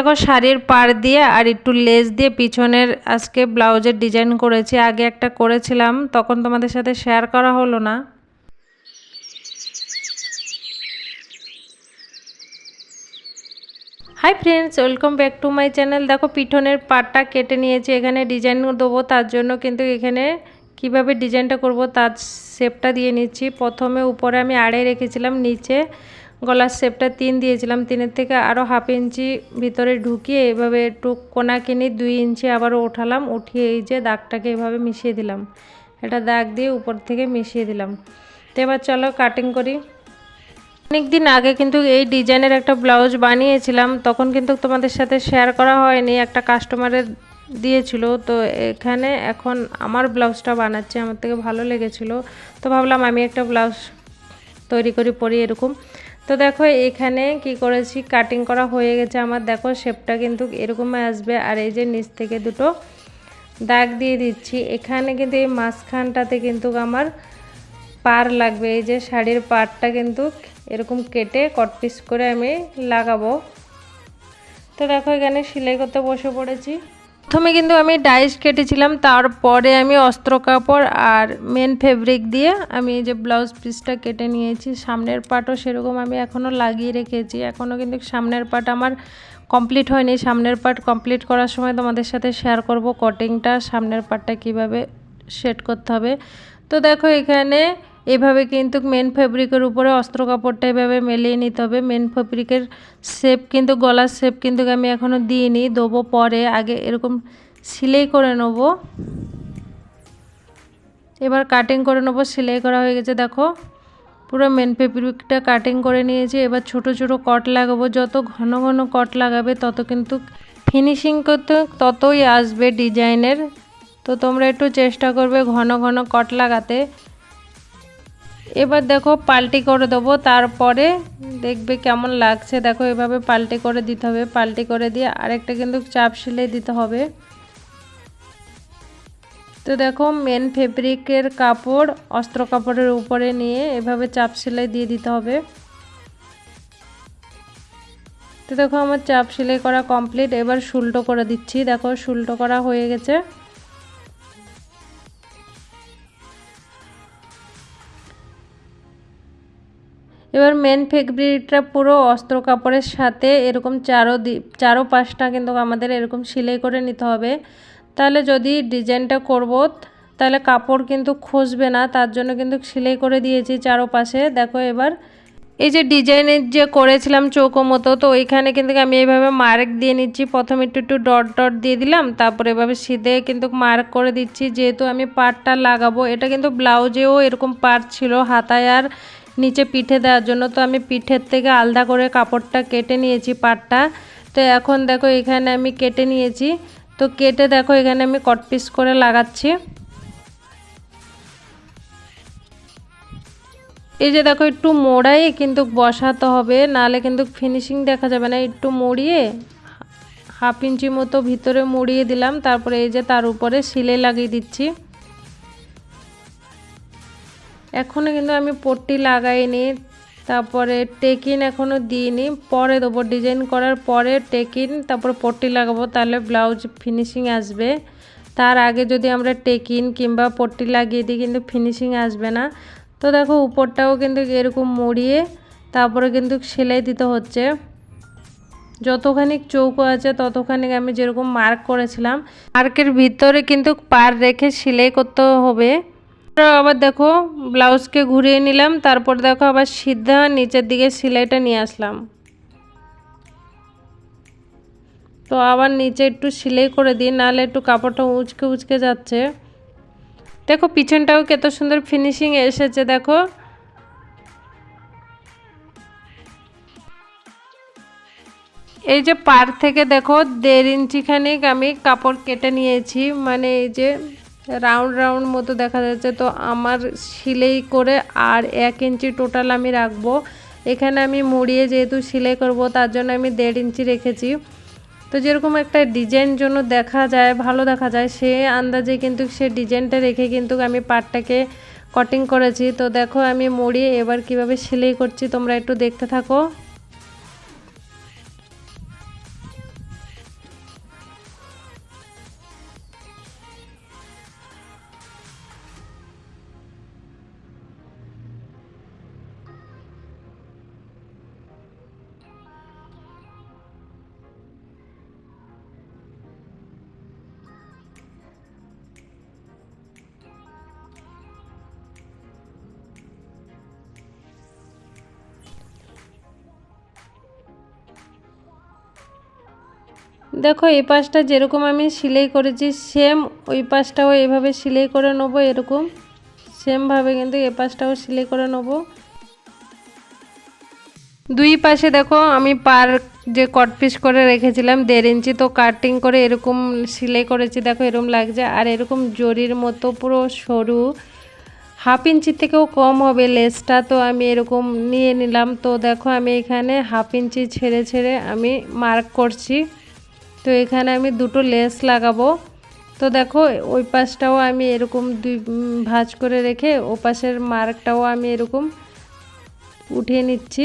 দেখো শাড়ির পাড় দিয়ে আর একটু লেস দিয়ে পিছনের আজকে ব্লাউজের ডিজাইন করেছি। আগে একটা করেছিলাম, তখন তোমাদের সাথে শেয়ার করা হলো না। Hi friends welcome back to my channel দেখো পিঠনের পাটটা কেটে নিয়েছি, এখানে ডিজাইন দেবো, তার জন্য কিন্তু এখানে কীভাবে ডিজাইনটা করব, তার শেপটা দিয়ে নিচ্ছি। প্রথমে উপরে আমি আড়াই রেখেছিলাম, নিচে গলার শেপটা তিন দিয়েছিলাম। তিনের থেকে আরও হাফ ইঞ্চি ভিতরে ঢুকিয়ে এভাবে একটু কোনা কিনে দুই ইঞ্চি আবারও উঠালাম উঠিয়ে এই যে দাগটাকে এভাবে মিশিয়ে দিলাম। এটা দাগ দিয়ে উপর থেকে মিশিয়ে দিলাম। তো এবার চলো কাটিং করি। অনেক দিন আগে কিন্তু এই ডিজাইনের একটা ব্লাউজ বানিয়েছিলাম। তখন কিন্তু তোমাদের সাথে শেয়ার করা হয়নি। একটা কাস্টমারের দিয়েছিল। তো এখানে এখন আমার ব্লাউজটা বানাচ্ছে। আমার থেকে ভালো লেগেছিল। তো ভাবলাম আমি একটা ব্লাউজ তৈরি করি, পরি এরকম। তো দেখো, এখানে কি করেছি? কাটিং করা হয়ে গেছে আমার। দেখো শেপটা কিন্তু এরকম আসবে। আর এই যে নিচ থেকে দুটো দাগ দিয়ে দিচ্ছি। এখানে কিন্তু এই মাঝখানটাতে কিন্তু আমার পার লাগবে। এই যে শাড়ির পারটা কিন্তু এরকম কেটে কট পিস করে আমি লাগাবো। তো দেখো, এখানে সেলাই করতে বসে পড়েছি। প্রথমে কিন্তু আমি ডাইস কেটেছিলাম, তারপরে আমি অস্ত্র কাপড় আর মেন ফেব্রিক দিয়ে আমি যে ব্লাউজ পিসটা কেটে নিয়েছি। সামনের পাটও সেরকম আমি এখনও লাগিয়ে রেখেছি। এখনও কিন্তু সামনের পাট আমার কমপ্লিট হয়নি। সামনের পাট কমপ্লিট করার সময় তোমাদের সাথে শেয়ার করব কটিংটা সামনের পাটটা কীভাবে সেট করতে হবে। তো দেখো এখানে এভাবে কিন্তু মেন ফেব্রিকের উপরে অস্ত্র কাপড়টা এভাবে মেলিয়ে নিতে হবে। মেন ফেব্রিকের শেপ কিন্তু, গলার শেপ কিন্তু আমি এখনও দিইনি, দেবো পরে। আগে এরকম সিলাই করে নেব। এবার কাটিং করে নেব, সেলাই করা হয়ে গেছে, দেখো। পুরো মেন ফেব্রিকটা কাটিং করে নিয়েছি। এবার ছোট ছোট কট লাগাবো। যত ঘন ঘন কট লাগাবে, তত কিন্তু ফিনিশিং করতে, ততই আসবে ডিজাইনের তো তোমরা একটু চেষ্টা করবে ঘন ঘন কট লাগাতে। এবার দেখো পাল্টি করে দেবো, তারপরে দেখবে কেমন লাগছে। দেখো এভাবে পাল্টি করে দিতে হবে, পাল্টি করে দিয়ে আরেকটা কিন্তু চাপ সিলাই দিতে হবে। তো দেখো মেন ফেব্রিকের কাপড় অস্ত্র কাপড়ের উপরে নিয়ে এভাবে চাপ সেলাই দিয়ে দিতে হবে। তো দেখো আমার চাপ সেলাই করা কমপ্লিট এবার শুল্টো করে দিচ্ছি। দেখো শুল্টো করা হয়ে গেছে। এবার মেন ফেব্রিকটা পুরো অস্ত্র কাপড়ের সাথে এরকম চারো চারো পাশটা কিন্তু আমাদের এরকম সেলাই করে নিতে হবে। তাহলে যদি ডিজাইনটা করব, তাহলে কাপড় কিন্তু খসবে না, তার জন্য কিন্তু সেলাই করে দিয়েছি চারোপাশে দেখো এবার, এই যে ডিজাইনের যে করেছিলাম চৌকো মতো, তো ওইখানে কিন্তু আমি এইভাবে মার্ক দিয়ে নিচ্ছি। প্রথমে একটু একটু ডট ডট দিয়ে দিলাম, তারপরে এভাবে সিধে কিন্তু মার্ক করে দিচ্ছি। যেহেতু আমি পাটটা লাগাবো, এটা কিন্তু ব্লাউজেও এরকম পাট ছিল, হাতায় আর নিচে পিঠে দেওয়ার জন্য। তো আমি পিঠের থেকে আলাদা করে কাপড়টা কেটে নিয়েছি পাটটা। তো এখন দেখো এখানে আমি কেটে নিয়েছি। তো কেটে দেখো এখানে আমি কট পিস করে লাগাচ্ছি। এই যে দেখো একটু মোড়াই, কিন্তু বসাতে হবে, নাহলে কিন্তু ফিনিশিং দেখা যাবে না। একটু মুড়িয়ে, হাফ ইঞ্চি মতো ভিতরে মুড়িয়ে দিলাম। তারপরে এই যে তার উপরে সিলে লাগিয়ে দিচ্ছি। এখনও কিন্তু আমি পট্টি লাগাইনি, তারপরে টেকিন এখনও দিইনি। পরে দেবো ডিজাইন করার পরে টেকিন, তারপরে পট্টি লাগাবো, তাহলে ব্লাউজ ফিনিশিং আসবে। তার আগে যদি আমরা টেকিন কিংবা পট্টি লাগিয়ে দিই, কিন্তু ফিনিশিং আসবে না। তো দেখো, উপরটাও কিন্তু এরকম মুড়িয়ে, তারপরে কিন্তু সেলাই দিতে হচ্ছে। যতখানি চৌকো আছে, ততখানি আমি যেরকম মার্ক করেছিলাম মার্কের ভিতরে কিন্তু পার রেখে সেলাই করতে হবে। আবার দেখো, ব্লাউজকে ঘুরিয়ে নিলাম, তারপর দেখো আবার সিদ্ধা নিচের দিকে সেলাইটা নিয়ে আসলাম। তো আবার নিচে একটু সেলাই করে দিই, নাহলে একটু কাপড়টা উচকে উচকে যাচ্ছে। দেখো, পিছনটাও কত সুন্দর ফিনিশিং এসেছে, দেখো। এই যে পার থেকে দেখো, দেড় ইঞ্চি খানিক আমি কাপড় কেটে নিয়েছি মানে এই যে রাউন্ড রাউন্ড মতো দেখা যাচ্ছে। তো আমার সিলাই করে আর এক ইঞ্চি টোটাল আমি রাখব। এখানে আমি মুড়িয়ে যেহেতু সেলাই করব, তার জন্য আমি দেড় ইঞ্চি রেখেছি। তো যেরকম একটা ডিজাইন জন্য দেখা যায়, ভালো দেখা যায়, সে আন্দাজে কিন্তু সে ডিজাইনটা রেখে কিন্তু আমি পাটটাকে কটিং করেছি। তো দেখো আমি মুড়িয়ে এবার কীভাবে সেলাই করছি, তোমরা একটু দেখতে থাকো। দেখো, এই পাশটা যেরকম আমি সেলাই করেছি সেম ওই পাশটাও এভাবে সেলাই করে নেব, এরকম। সেমভাবে কিন্তু এ পাশটাও সেলাই করে নেব। দুই পাশে দেখো, আমি পার যে কট পিস করে রেখেছিলাম, দেড় ইঞ্চি তো কাটিং করে এরকম সেলাই করেছি, দেখো এরকম লাগছে। আর এরকম জরির মতো পুরো সরু, হাফ ইঞ্চি থেকেও কম হবে লেসটা তো আমি এরকম নিয়ে নিলাম। তো দেখো, আমি এখানে হাফ ইঞ্চি ছেড়ে ছেড়ে আমি মার্ক করছি। তো এখানে আমি দুটো লেস লাগাবো। তো দেখো, ওই পাশটাও আমি এরকম দুই ভাঁজ করে রেখে ও পাশের মার্কটাও আমি এরকম উঠিয়ে নিচ্ছি।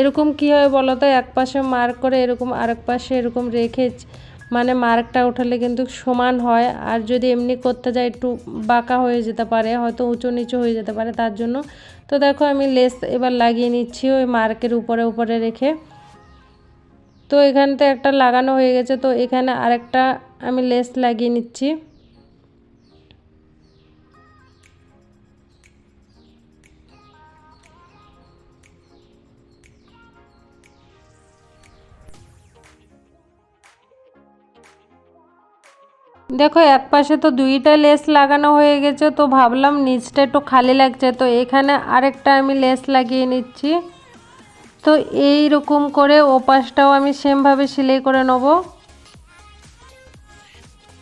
এরকম কি হয় বলো তো? এক পাশে মার্ক করে এরকম আরেক পাশে এরকম রেখে মানে মার্কটা উঠালে কিন্তু সমান হয়। আর যদি এমনি করতে যাই, একটু বাঁকা হয়ে যেতে পারে, হয়তো উঁচু নিচু হয়ে যেতে পারে তার জন্য। তো দেখো, আমি লেস এবার লাগিয়ে নিচ্ছি ওই মার্কের উপরে উপরে রেখে। তো এখানতে একটা লাগানো হয়ে গেছে, তো এখানে আরেকটা আমি লেস লাগিয়ে নিচ্ছি। দেখো, এক পাশে তো দুইটা লেস লাগানো হয়ে গেছে, তো ভাবলাম নিচটা একটু খালি লাগছে, তো এখানে আরেকটা আমি লেস লাগিয়ে নিচ্ছি। তো এই রকম করে ও পাশটাও আমি সেমভাবে সেলাই করে নেব।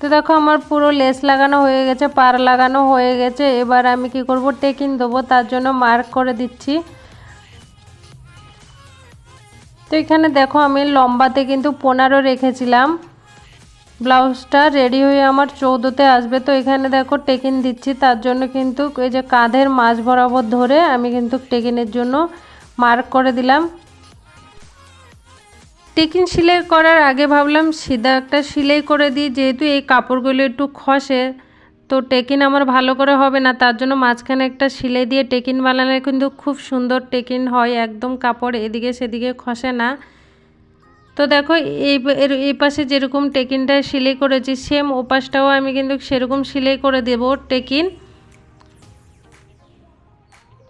তো দেখো আমার পুরো লেস লাগানো হয়ে গেছে, পার লাগানো হয়ে গেছে। এবার আমি কি করব টেকিন দেবো, তার জন্য মার্ক করে দিচ্ছি। তো এখানে দেখো আমি লম্বাতে কিন্তু পনেরো রেখেছিলাম। ব্লাউজটা রেডি হয়ে আমার চৌদ্দতে আসবে। তো এখানে দেখো টেকিন দিচ্ছি, তার জন্য কিন্তু এই যে কাঁধের মাছ বরাবর ধরে আমি কিন্তু টেকিনের জন্য মার্ক করে দিলাম। টেকিন সেলাই করার আগে ভাবলাম সিধা একটা সেলাই করে দিই, যেহেতু এই কাপড়গুলো একটু খসে, তো টেকিন আমার ভালো করে হবে না, তার জন্য মাঝখানে একটা সেলাই দিয়ে টেকিন বানালে কিন্তু খুব সুন্দর টেকিন হয়, একদম কাপড় এদিকে সেদিকে খসে না। তো দেখো, এই এই পাশে যেরকম টেকিনটা সেলাই করেছি সেম ও পাশটাও আমি কিন্তু সেরকম সেলাই করে দেব টেকিন।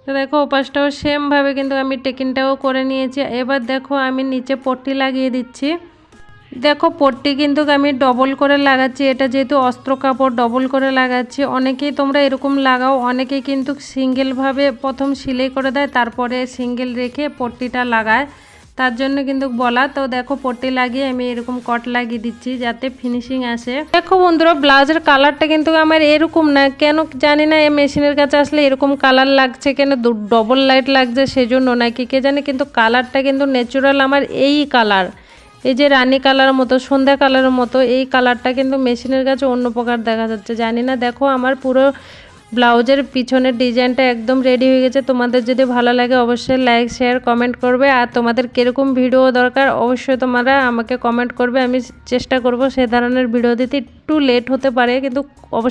তো দেখো ওপাশটাও সেমভাবে কিন্তু আমি টেকিনটাও করে নিয়েছি। এবার দেখো আমি নিচে পট্টি লাগিয়ে দিচ্ছি। দেখো পট্টি কিন্তু আমি ডবল করে লাগাচ্ছি। এটা যেহেতু অস্ত্র কাপড় ডবল করে লাগাচ্ছি। অনেকেই তোমরা এরকম লাগাও, অনেকেই কিন্তু সিঙ্গেলভাবে প্রথম সিলাই করে দেয়, তারপরে সিঙ্গেল রেখে পট্টিটা লাগায়। তার জন্য কিন্তু বলা, তো দেখো পট্টি লাগিয়ে আমি এরকম কট লাগিয়ে দিচ্ছি যাতে ফিনিশিং আসে। দেখো বন্ধুরা, ব্লাউজের কালারটা কিন্তু আমার এরকম না। কেন জানি না, এই মেশিনের কাছে আসলে এরকম কালার লাগছে কেন ডবল লাইট লাগছে সেজন্য নাকি কে জানে, কিন্তু কালারটা কিন্তু ন্যাচুরাল আমার এই কালার এই যে রানী কালার মতো, সন্ধ্যা কালারের মতো, এই কালারটা কিন্তু মেশিনের কাছে অন্য প্রকার দেখা যাচ্ছে। জানি না, দেখো আমার পুরো ব্লাউজের পিছনের ডিজাইনটা একদম রেডি হয়ে গেছে। তোমাদের যদি ভালো লাগে অবশ্যই লাইক শেয়ার কমেন্ট করবে। আর তোমাদের কীরকম ভিডিও দরকার অবশ্যই তোমরা আমাকে কমেন্ট করবে। আমি চেষ্টা করব সে ধরনের ভিডিও দিতে। একটু লেট হতে পারে, কিন্তু অবশ্যই